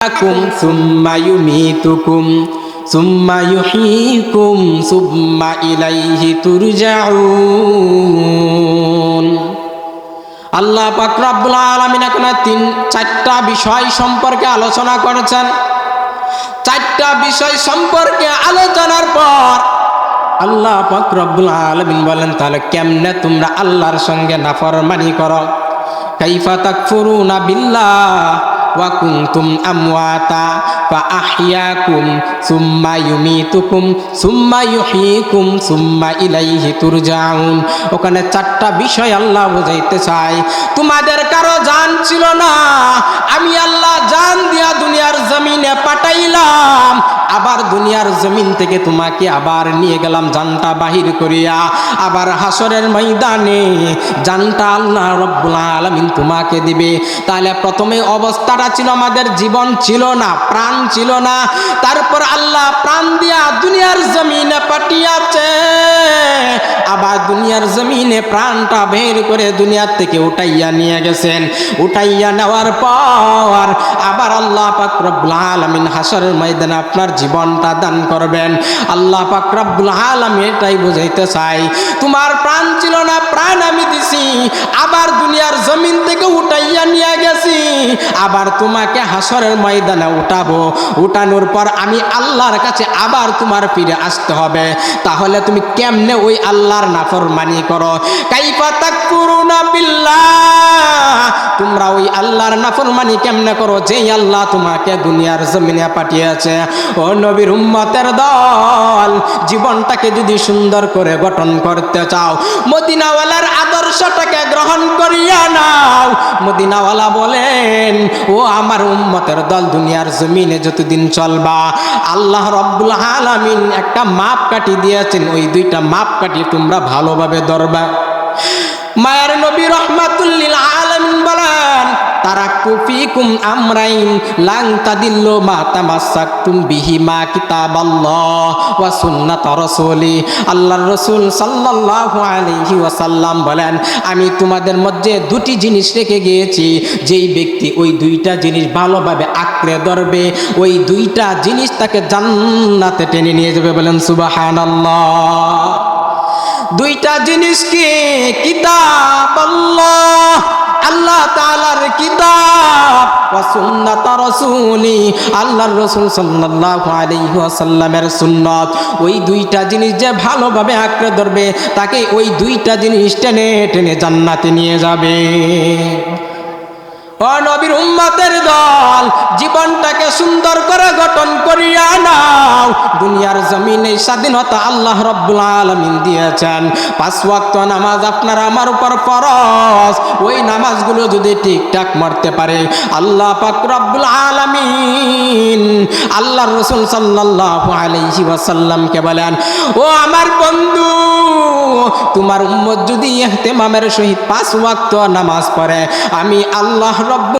يحييكم ثم يميتكم ثم يحييكم ثم إليه ترجعون আল্লাহ পাক রব্বুল আলামিন এখানে তিন চারটা বিষয় সম্পর্কে আলোচনা করেছেন চারটা বিষয় সম্পর্কে আলোচনার পর আল্লাহ পাক রব্বুল আলামিন বলেন তাহলে কেমনে তোমরা আল্লাহর সঙ্গে নাফরমানি করো কাইফা তাকফুরুনা বিল্লাহ ওয়া কুনতুম আমওয়াতা ফা আহইয়াকুম সুম্মা ইউমিতুকুম সুম্মা ইউহয়িকুম সুম্মা ইলাইহি তুরজাউন ওখানে চারটা বিষয় আল্লাহ বোঝাইতে চাই তোমাদের কারও জান ছিল না। আমি আল্লাহ জান দিয়া দুনিয়ার আবার দুনিয়ার জমিন থেকে তোমাকে আবার নিয়ে গেলাম জানটা বাহির করিয়া। আবার হাসরের ময়দানে জানটা আল্লাহ রব্বুল আলামিন তোমাকে দিবে। তাহলে প্রথমে অবস্থাটা ছিল আমাদের জীবন ছিল না, প্রাণ ছিল না। তারপর আল্লাহ প্রাণ দিয়া দুনিয়ার জমিনে পাঠিয়েছে। দুনিয়ার জমিনে প্রাণটা বের করে দুনিয়ার থেকে উঠাইয়া নিয়ে গেছেন। উঠাইয়া নেওয়ার পর আবার আল্লাহ পাকরবুল আলমিন হাসরের ময়দানে আপনার জীবনটা দান করবেন। আল্লাহ পাকরবুল আলম এটাই বুঝাইতে চাই, তোমার প্রাণ ছিল না, প্রাণ আমি দিছি আবার দুনিয়ার জমিন থেকে উঠাইয়া নিয়ে গেছি আবার তোমাকে হাসরের ময়দানে উঠাবো। উঠানোর পর আমি আল্লাহর কাছে আবার তোমার ফিরে আসতে হবে। তাহলে তুমি কেমনে ওই আল্লাহর নাফরমানি করো? কাইফা তাকফুরুনা বিল্লাহ। তোমরা ওই আল্লাহর নাফরমানি কেমনে করো? যেই আল্লাহ তোমাকে দুনিয়ার জমিনে পাঠিয়েছে। ও নবীর উম্মতের দল, জীবনটাকে যদি সুন্দর করে গঠন করতে চাও, মদিনাওয়ালার আদর্শটাকে গ্রহণ করিয়া নাও। মদিনাওয়ালা বলেন, ও আমার উম্মতের দল, দুনিয়ার জমিনে যতদিন চলবা, আল্লাহ রব্বুল আলামিন একটা মাপ কাটি দিয়েছেন, ওই দুইটা মাপ কাটি তোমরা ভালোভাবে ধরবা। মায়ের নবী রহমাতুল্লিল তারা কুফিকুম আমরাইন লাং ওয়া সুন্নাত রাসূলি। আল্লাহর রাসূল সাল্লাল্লাহু আলাইহি ওয়াসাল্লাম বলেন, আমি তোমাদের মধ্যে দুটি জিনিস রেখে গিয়েছি। যেই ব্যক্তি ওই দুইটা জিনিস ভালোভাবে আঁকড়ে ধরবে, ওই দুইটা জিনিস তাকে জান্নাতে টেনে নিয়ে যাবে। বলেন, সুবহানাল্লাহ। দুইটা জিনিস কি? কিতাব আল্লাহ আল্লাহ তাআলার কিতাব সুন্নাত রসুলি, আল্লাহর রসুল সাল্লাল্লাহু আলাইহি ওয়াসাল্লামের সুন্নাত। ওই দুইটা জিনিস যে ভালোভাবে আঁকড়ে ধরবে, তাকে ওই দুইটা জিনিস টেনে টেনে জান্নাতে নিয়ে যাবে। ও নবীর উম্মতের দল, জীবনটাকে সুন্দর করে গঠন করিয়া দুনিয়ার জমিনে স্বাধীনতা আল্লাহ রব্বুল আলমিন দিয়েছেন। পাঁচ ওয়াক্ত নামাজ আপনার আমার উপর ফরজ। ওই নামাজগুলো যদি ঠিকঠাক মারতে পারে, আল্লাহ পাক রব্বুল আলমিন আল্লাহ রসুল সাল্লাল্লাহু আলাইহি ওয়াসাল্লামকে বলেন, ও আমার বন্ধু, তোমার উম্মত যদি ইহতেমামের সহিত পাঁচ ওয়াক্ত নামাজ পড়ে, আমি আল্লাহ রব্বুল